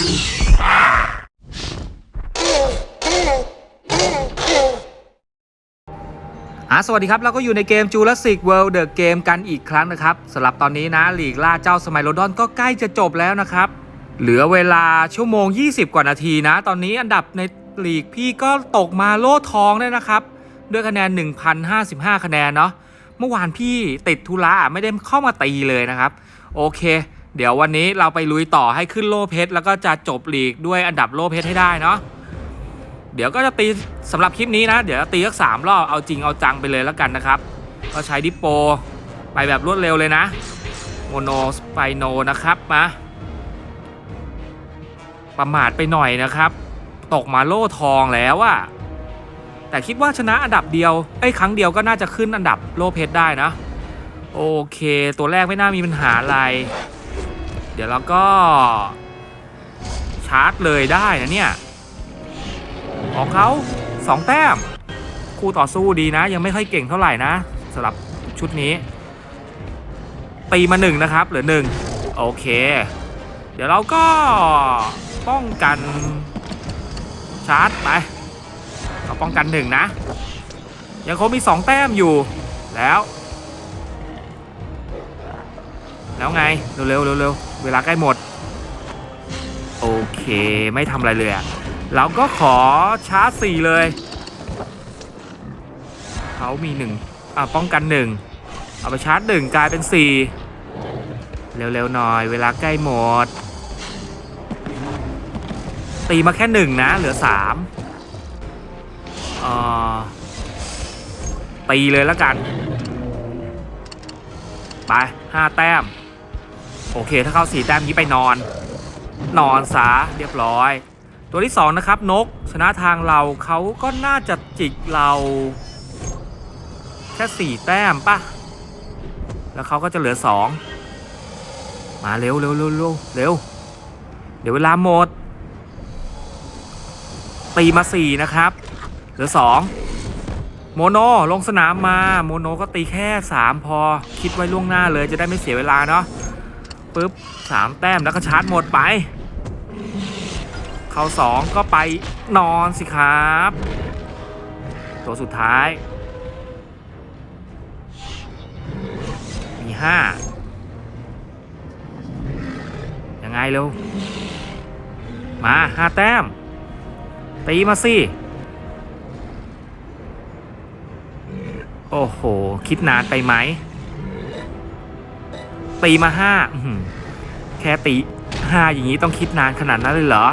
อะสวัสดีครับเราก็อยู่ในเกม Jurassic World The Game กันอีกครั้งนะครับสำหรับตอนนี้นะลีกล่าเจ้าสมัยโลดอนก็ใกล้จะจบแล้วนะครับ เหลือเวลาชั่วโมง 20 กว่านาทีนะ ตอนนี้อันดับในลีกพี่ก็ตกมาโล่ทองเลยนะครับ ด้วยคะแนน 1,055 คะแนนเนาะเมื่อวานพี่ติดธุระไม่ได้เข้ามาตีเลยนะครับ โอเค เดี๋ยววันนี้เราไปลุยต่อให้ขึ้นโลเพชรแล้วก็จะจบลีกด้วยอันดับโลเพชรให้ได้เนาะเดี๋ยวก็จะตีสำหรับคลิปนี้นะ เดี๋ยวตีสักสามรอบเอาจริงเอาจังไปเลยแล้วกันนะครับ ก็ใช้ดิปโป ไปแบบรวดเร็วเลยนะ โมโนสไปโนนะครับมาประมาทไปหน่อยนะครับ ตกมาโล่ทองแล้วอะแต่คิดว่าชนะอันดับเดียวไอ้ครั้งเดียวก็น่าจะขึ้นอันดับโลเพชรได้นะ โอเค ตัวแรกไม่น่ามีปัญหาอะไร เดี๋ยวเราก็ชาร์จเลยได้นะเนี่ย ของเขาสองแต้ม คู่ต่อสู้ดีนะ ยังไม่ค่อยเก่งเท่าไหร่นะสำหรับชุดนี้ ตีมาหนึ่งนะครับ เหลือหนึ่งโอเค เดี๋ยวเราก็ป้องกันชาร์จไปเราป้องกันหนึ่งนะ ยังคงมีสองแต้มอยู่แล้ว แล้วไง เร็วๆเร็วๆเวลาใกล้หมด โอเคไม่ทำอะไรเลยอะเราก็ขอชาร์จสี่เลย เขามีหนึ่งอ่าป้องกันหนึ่งเอาไปชาร์จหนึ่งกลายเป็นสี่เร็วๆหน่อย เวลาใกล้หมด ตีมาแค่หนึ่งนะ เหลือสามอ่อตีเลยแล้วกัน ไปห้าแต้ม โอเค ถ้าเข้าสี่แต้มนี้ไปนอน นอนซะเรียบร้อย ตัวที่2นะครับนก ชนะทางเราเขาก็น่าจะจิกเราแค่4แต้มป่ะ แล้วเขาก็จะเหลือ2มาเร็วเร็วเร็วเร็วเร็ว เดี๋ยวเวลาหมด ตีมา4นะครับ เหลือ2โมโนลงสนามมา โมโนก็ตีแค่3พอ คิดไว้ล่วงหน้าเลยจะได้ไม่เสียเวลาเนาะ ปึ๊บ3แต้มแล้วก็ชาร์จหมดไป เขาสองก็ไปนอนสิครับ ตัวสุดท้าย มีห้ายังไงเร็ว มาห้าแต้ม ตีมาสิ โอ้โห คิดนานไปไหม ตีมาห้าแค่ตีห้าอย่างนี้ต้องคิดนานขนาดนั้นเลยเหรอ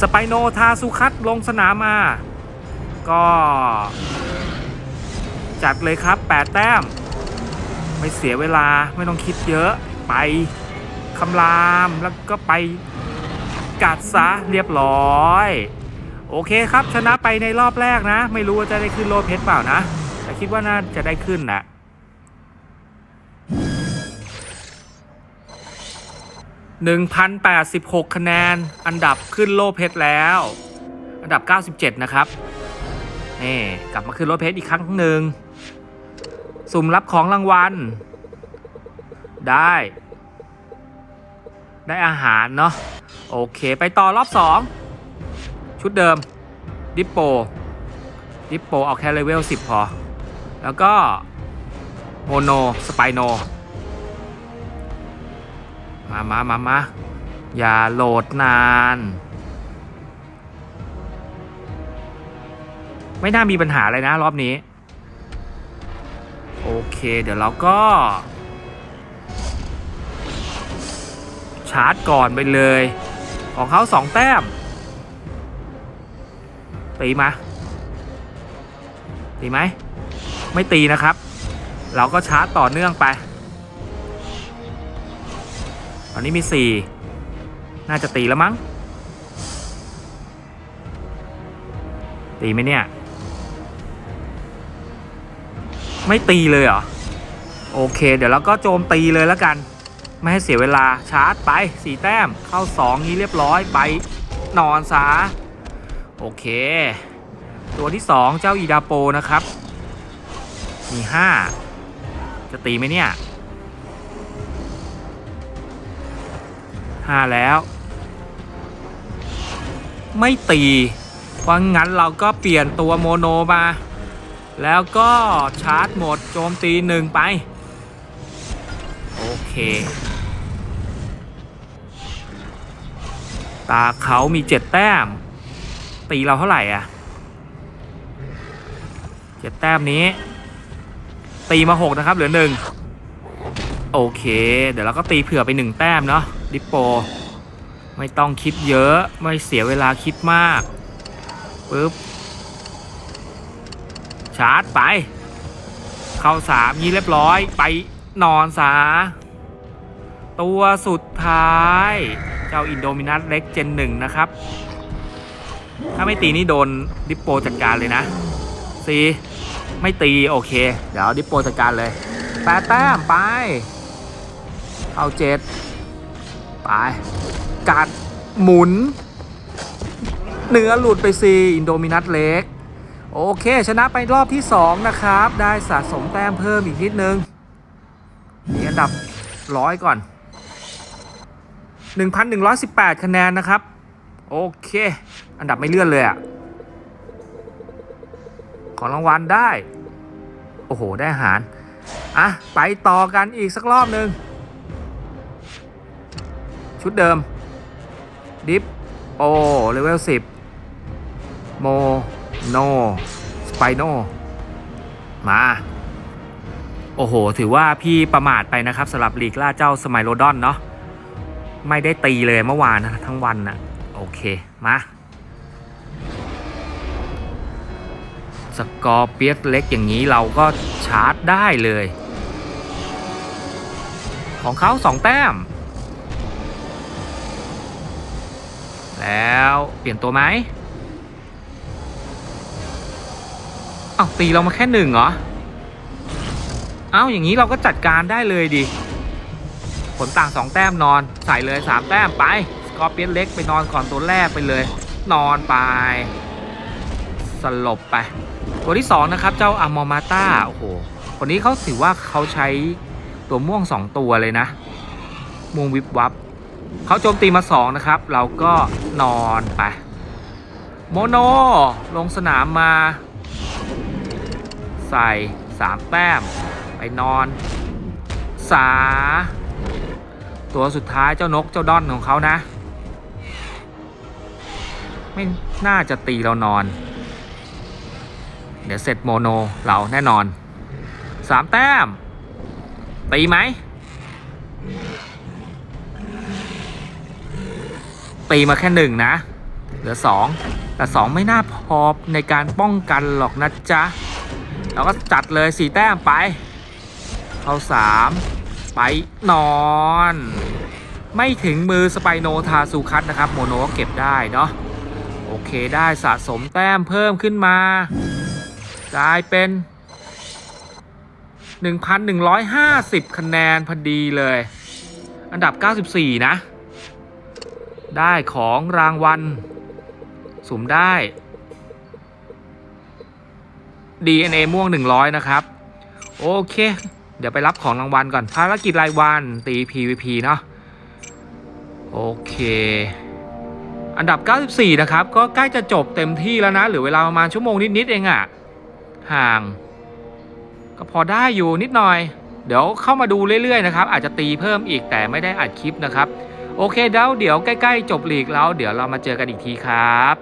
สไปโนทาสุคัตลงสนามมา ก็ จัดเลยครับ 8 แต้ม ไม่เสียเวลาไม่ต้องคิดเยอะไปคำรามแล้วก็ไปกัดซะเรียบร้อย โอเคครับชนะไปในรอบแรกนะ ไม่รู้ว่าจะได้ขึ้นโลเพชรเปล่านะ แต่คิดว่าน่าจะได้ขึ้นนะ 1,086 คะแนน อันดับขึ้นโลเพชรแล้ว อันดับ 97 นะครับนี่กลับมาขึ้นโลเพชรอีกครั้งหนึ่ง สุ่มรับของรางวัล ได้ ได้อาหารเนาะ โอเค ไปต่อรอบ 2 ชุดเดิม ดิปโป ดิปโปเอาแค่เลเวล 10 พอ แล้วก็โมโน สไปโน มามามามาอย่าโหลดนาน ไม่น่ามีปัญหาอะไรนะ รอบนี้ โอเค เดี๋ยวเราก็ ชาร์จก่อนไปเลย ของเขาสองแต้ม ตีมา ตีไหม ไม่ตีนะครับ เราก็ชาร์จต่อเนื่องไป นี้มีสี่น่าจะตีแล้วมั้ง ตีไหมเนี่ย ไม่ตีเลยเหรอ โอเค เดี๋ยวเราก็โจมตีเลยแล้วกัน ไม่ให้เสียเวลาชาร์จไปสี่แต้มเข้าสองนี้เรียบร้อยไปนอนซะโอเค ตัวที่สองเจ้าอีดาโปนะครับ มีห้าจะตีไหมเนี่ย ห้าแล้ว ไม่ตีเพราะงั้นเราก็เปลี่ยนตัวโมโนมา แล้วก็ชาร์จโหมดโจมตีหนึ่งไป โอเค ตาเขามีเจ็ดแต้ม ตีเราเท่าไหร่อะเจ็ดแต้มนี้ ตีมาหกนะครับเหลือหนึ่งโอเค เดี๋ยวเราก็ตีเผื่อไปหนึ่งแต้มเนาะ ดิปโป ไม่ต้องคิดเยอะไม่เสียเวลาคิดมากปึ๊บชาร์จไป เข้าสามยี่เรียบร้อยไปนอนซาตัวสุดท้าย เจ้าอินโดมินัสเล็กเจนหนึ่งนะครับ ถ้าไม่ตีนี่โดนดิปโปจัดการเลยนะสีไม่ตีโอเค เดี๋ยวดิปโปจัดการเลยแปดแต้มไปเข้าเจ็ด ไปกัดหมุน เนื้อหลุดไปสิอินโดมินัสเล็ก โอเคชนะไปรอบที่ 2 นะครับ ได้สะสมแต้มเพิ่มอีกนิดนึงมีอันดับร้อยก่อน 1,118 คะแนนนะครับ โอเค อันดับไม่เลื่อนเลยอะของรางวัลได้ โอ้โห ได้อาหาร อะ ไปต่อกันอีกสักรอบหนึ่ง ชุดเดิม ดิฟโอเลเวล10โมโนสไปโนมา โอ้โห ถือว่าพี่ประมาทไปนะครับสำหรับลีกล่าเจ้าสมัยโรดอนเนาะไม่ได้ตีเลยเมื่อวานนะทั้งวันนะโอเค มา สกอร์เปียสเล็กอย่างนี้เราก็ชาร์จได้เลย ของเขาสองแต้ม แล้วเปลี่ยนตัวไหมเอาตีเรามาแค่หนึ่งเหรอ เอาอย่างนี้เราก็จัดการได้เลยดิ ผลต่างสองแต้มนอน ใส่เลยสามแต้มไป สกอร์เปียนเล็กไปนอนก่อนตัวแรกไปเลย นอนไป สลบไป ตัวที่สองนะครับ เจ้าอามอมาต้า โอ้โห คนนี้เขาถือว่าเขาใช้ตัวม่วงสองตัวเลยนะม่วงวิบวับ เขาโจมตีมาสองนะครับ เราก็นอนไป โมโน ลงสนามมา ใส่สามแต้ม ไปนอน สา ตัวสุดท้ายเจ้านกเจ้าดอนของเขานะ ไม่น่าจะตีเรานอน เดี๋ยวเสร็จโมโนเราแน่นอนสามแต้ม ตีไหม ตีมาแค่หนึ่งนะ เหลือสองแต่สองไม่น่าพอในการป้องกันหรอกนะจ๊ะ เราก็จัดเลยสี่แต้มไป เข้าสามไปนอน ไม่ถึงมือสไปโนทาซูคัตนะครับ โมโนก็เก็บได้เนาะโอเคได้สะสมแต้มเพิ่มขึ้นมา กลายเป็น 1,150 คะแนนพอดีเลย อันดับ 94 นะ ได้ของรางวัล สุ่มได้ DNA ม่วง 100 นะครับ โอเค เดี๋ยวไปรับของรางวัลก่อนภารกิจรายวันตี PVP เนาะโอเค อันดับ 94 นะครับ ก็ใกล้จะจบเต็มที่แล้วนะ เหลือเวลาประมาณชั่วโมงนิด ๆ เองอะห่าง ก็พอได้อยู่นิดหน่อย เดี๋ยวเข้ามาดูเรื่อย ๆ นะครับ อาจจะตีเพิ่มอีกแต่ไม่ได้อัดคลิปนะครับ โอเคเดี๋ยวเดี๋ยวใกล้ ๆ จบลีกแล้วเดี๋ยวเรามาเจอกันอีกทีครับ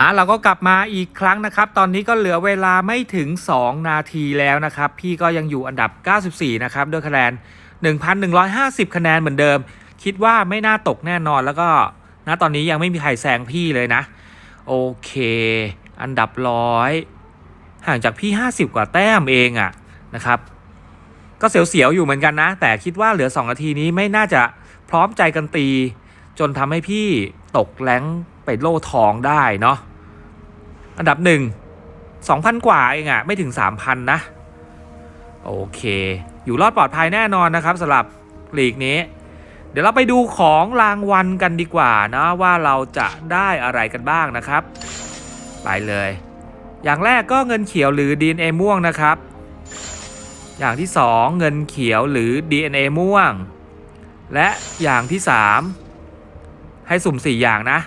อะเราก็กลับมาอีกครั้งนะครับ ตอนนี้ก็เหลือเวลาไม่ถึง 2 นาทีแล้วนะครับ พี่ก็ยังอยู่อันดับ 94 นะครับด้วยคะแนน 1,150 คะแนนเหมือนเดิม คิดว่าไม่น่าตกแน่นอนแล้วก็ณตอนนี้ยังไม่มีใครแซงพี่เลยนะ โอเค อันดับร้อยห่างจากพี่ 50 กว่าแต้มเองอะนะครับ ก็เสียวๆอยู่เหมือนกันนะ แต่คิดว่าเหลือ 2 นาทีนี้ไม่น่าจะพร้อมใจกันตี จนทำให้พี่ตกแรงไปโล่ทองได้เนาะอันดับหนึ่ง2,000 กว่าเองอะไม่ถึง 3,000 นะ โอเค อยู่รอดปลอดภัยแน่นอนนะครับสำหรับลีกนี้ เดี๋ยวเราไปดูของรางวัลกันดีกว่านะว่าเราจะได้อะไรกันบ้างนะครับ ไปเลย อย่างแรกก็เงินเขียวหรือ DNA ม่วงนะครับ อย่างที่ 2 เงินเขียวหรือ DNA ม่วง และอย่างที่ 3 ให้สุ่มสี่อย่างนะ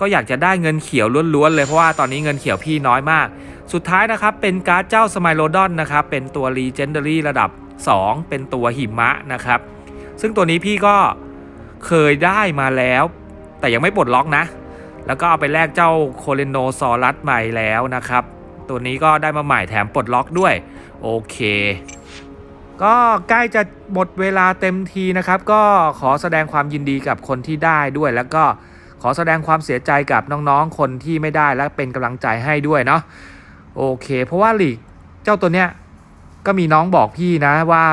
ก็อยากจะได้เงินเขียวล้วนๆเลยเพราะว่าตอนนี้เงินเขียวพี่น้อยมาก สุดท้ายนะครับเป็นการ์ดเจ้าสไมโลดอนนะครับเป็นตัว Legendary ระดับ 2 เป็นตัวหิมะนะครับ ซึ่งตัวนี้พี่ก็เคยได้มาแล้ว แต่ยังไม่ปลดล็อกนะ แล้วก็เอาไปแลกเจ้าโคเลโนซอรัสใหม่แล้วนะครับ ตัวนี้ก็ได้มาใหม่แถมปลดล็อกด้วย โอเค ก็ใกล้จะหมดเวลาเต็มทีนะครับ ก็ขอแสดงความยินดีกับคนที่ได้ด้วย แล้วก็ขอแสดงความเสียใจกับน้องๆ คนที่ไม่ได้และเป็นกำลังใจให้ด้วยเนาะโอเค เพราะว่าลีกเจ้าตัวเนี้ยก็มีน้องบอกพี่นะว่า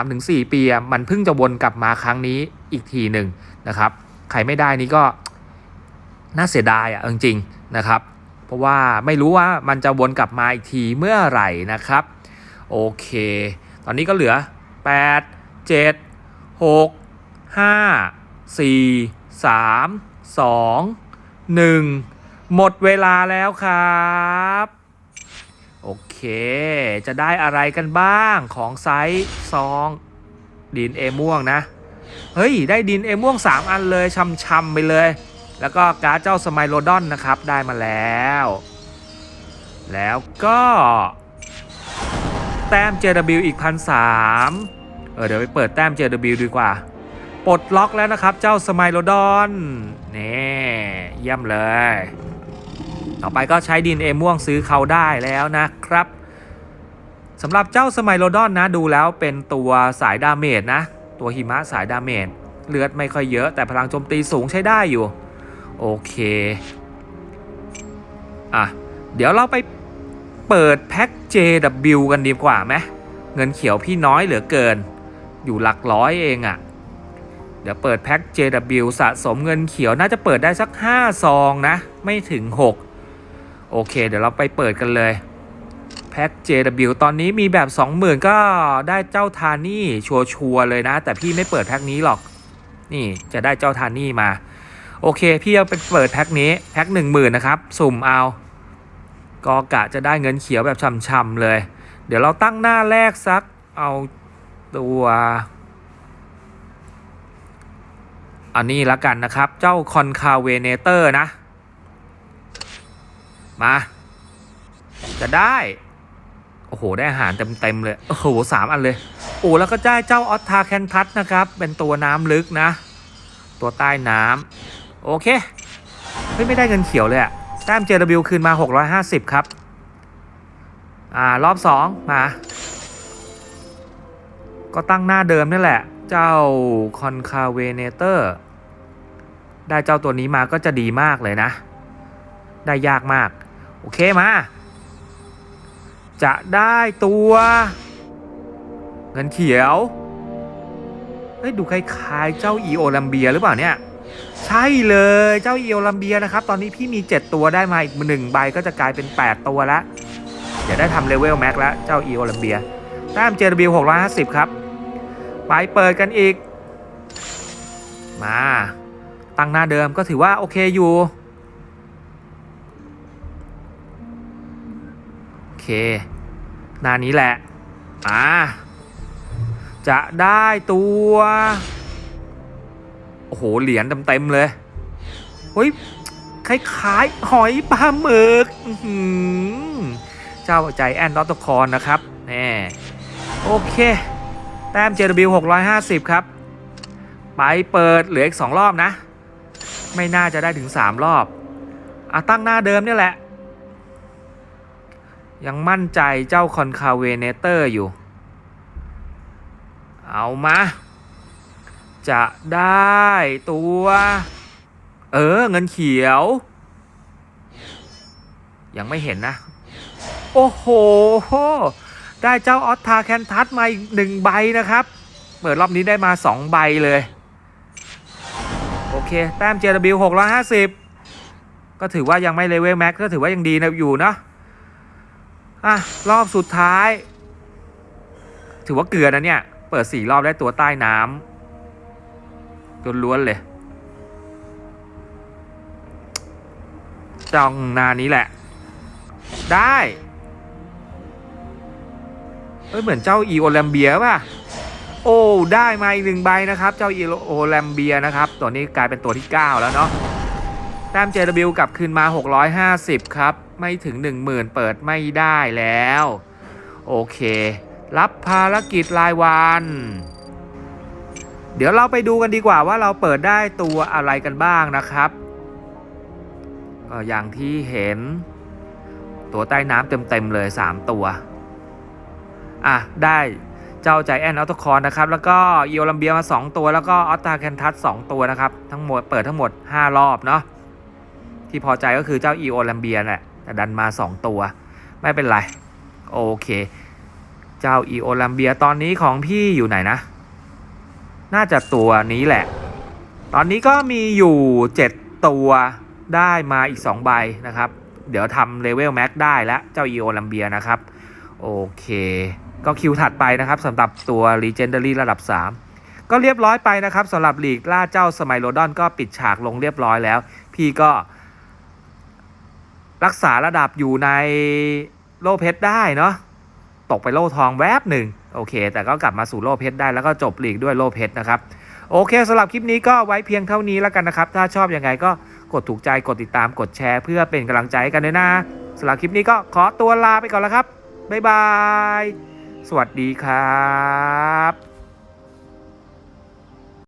3-4 ปีมันเพิ่งจะวนกลับมาครั้งนี้อีกทีหนึ่งนะครับ ใครไม่ได้นี่ก็น่าเสียดายอะจริงๆนะครับ เพราะว่าไม่รู้ว่ามันจะวนกลับมาอีกทีเมื่อไหร่นะครับ โอเค ตอนนี้ก็เหลือ 8 7 6 5 4 3 2 1 หมดเวลาแล้วครับโอเค จะได้อะไรกันบ้างของไซส์ซองดินเอม่วงนะ เฮ้ย ได้ดินเอม่วง 3 อันเลยช่ำๆไปเลย แล้วก็การ์ดเจ้าสไมโลดอนนะครับ ได้มาแล้ว แล้วก็แต้ม JW อีกพันสามเออเดี๋ยวไปเปิดแต้ม JW ดีกว่า ปลดล็อกแล้วนะครับ เจ้าสไมโลดอนนี่เยี่ยมเลย ต่อไปก็ใช้ดินเอม่วงซื้อเขาได้แล้วนะครับสำหรับเจ้าสไมโลดอนนะดูแล้วเป็นตัวสายดาเมจนะ ตัวหิมะสายดาเมจเลือดไม่ค่อยเยอะแต่พลังโจมตีสูงใช้ได้อยู่ โอเค อะ เดี๋ยวเราไปเปิดแพ็ค JW กันดีกว่าไหมเงินเขียวพี่น้อยเหลือเกิน อยู่หลักร้อยเองอะ่ะ เดี๋ยวเปิดแพ็ค JW สะสมเงินเขียวน่าจะเปิดได้สัก 5 ซองนะ ไม่ถึง 6 โอเค เดี๋ยวเราไปเปิดกันเลยแพ็ค JW ตอนนี้มีแบบ 20,000 ก็ได้เจ้าทานี่ชัวร์ๆเลยนะ แต่พี่ไม่เปิดแพ็คนี้หรอก นี่จะได้เจ้าทานี่มา โอเค พี่เอาไปเปิดแพ็คนี้แพ็ค10,000นนะครับ สุ่มเอาก็กะจะได้เงินเขียวแบบช่ำๆเลย เดี๋ยวเราตั้งหน้าแรกสักเอาตัว อันนี้ละกันนะครับ เจ้าคอนคาเวเนเตอร์นะ มา จะได้ โอ้โห ได้อาหารเต็ม ๆ เลย โอ้โหสามอันเลย โอ้แล้วก็ได้เจ้าออตทาแคนทัสนะครับ เป็นตัวน้ำลึกนะ ตัวใต้น้ำ โอเค เฮ้ย ไม่ได้เงินเขียวเลยอะแต้ม JW คืนมา 650 ครับ อ่า รอบ 2 มา ก็ตั้งหน้าเดิมนี่แหละ เจ้าคอนคาเวเนเตอร์ได้เจ้าตัวนี้มาก็จะดีมากเลยนะ ได้ยากมาก โอเคมา จะได้ตัว เงินเขียว เฮ้ย ดูคล้ายๆ เจ้าอีโอลัมเบียหรือเปล่าเนี่ย ใช่เลยเจ้าอีโอลัมเบียนะครับ ตอนนี้พี่มี 7 ตัวได้มาอีกหนึ่งใบก็จะกลายเป็น 8 ตัวล้วเดี๋ยวได้ทำเลเวลแม็กแล้วเจ้าอีโอลัมเบียแต้ม JW 650ครับ ไปเปิดกันอีก มา ตั้งหน้าเดิมก็ถือว่าโอเคอยู่ โอเค หน้านี้แหละอ่าจะได้ตัว โอ้โห เหรียญเต็มๆเลยเฮ้ยคล้ายๆหอยปลาหมึกอื้อหือเจ้าใจแอนดอตคอนนะครับแน่โอเค แต้ม JW 650ครับ ไปเปิดเหลืออีก2รอบนะ ไม่น่าจะได้ถึง3รอบอะตั้งหน้าเดิมนี่แหละ ยังมั่นใจเจ้าคอนคาเวเนเตอร์อยู่ เอามา จะได้ตัว เออ เงินเขียว ยังไม่เห็นนะ โอ้โห ได้เจ้าออสทาแคนทัสมาอีกหนึ่งใบนะครับเปิดรอบนี้ได้มาสองใบเลย โอเค แต้ม JW 650ก็ถือว่ายังไม่เลเวลแม็กก็ถือว่ายังดีนะอยู่เนอะอะ รอบสุดท้าย ถือว่าเกลือนะเนี่ย เปิดสี่รอบได้ตัวใต้น้ำ ล้วนๆเลยจองนานี้แหละ ได้เอ้ยเหมือนเจ้าอีโอลัมเบียป่ะโอ้โอ้ ได้มาอีกหนึ่งใบนะครับ เจ้าอีโอแลมเบียนะครับ ตัวนี้กลายเป็นตัวที่ 9 แล้วเนาะแต้ม JW กลับคืนมา 650 ครับ ไม่ถึง 10,000 เปิดไม่ได้แล้ว โอเค รับภารกิจรายวัน เดี๋ยวเราไปดูกันดีกว่าว่าเราเปิดได้ตัวอะไรกันบ้างนะครับก็อย่างที่เห็น ตัวใต้น้ำเต็มๆเลย 3 ตัว อะ ได้เจ้าใจแอนออโตคอนนะครับ แล้วก็อีโอลัมเบียมา 2 ตัว แล้วก็ออตตาแคนทัส2ตัวนะครับ ทั้งหมดเปิดทั้งหมด 5 รอบเนาะที่พอใจก็คือเจ้าอีโอลัมเบียแหละแต่ดันมา 2 ตัว ไม่เป็นไร โอเค เจ้าอีโอลัมเบียตอนนี้ของพี่อยู่ไหนนะ น่าจะตัวนี้แหละ ตอนนี้ก็มีอยู่ 7 ตัวได้มาอีก 2 ใบนะครับ เดี๋ยวทำเลเวลแม็กได้แล้วเจ้าอีโอลัมเบียนะครับ โอเค ก็คิวถัดไปนะครับสำหรับตัว Legendary ระดับ 3 ก็เรียบร้อยไปนะครับสำหรับลีกล่าเจ้าสมัยโรดอนก็ปิดฉากลงเรียบร้อยแล้ว พี่ก็ รักษาระดับอยู่ในโลเพชรได้เนาะ ตกไปโล่ทองแวบหนึ่งโอเค แต่ก็กลับมาสู่โล่เพชรได้แล้วก็จบลีกด้วยโล่เพชรนะครับโอเคสำหรับคลิปนี้ก็ไว้เพียงเท่านี้แล้วกันนะครับ ถ้าชอบอยังไงก็กดถูกใจกดติดตามกดแชร์ เพื่อเป็นกำลังใจกันด้วยนะสำหรับคลิปนี้ก็ขอตัวลาไปก่อนแล้วครับบ๊ายบาย สวัสดีครับ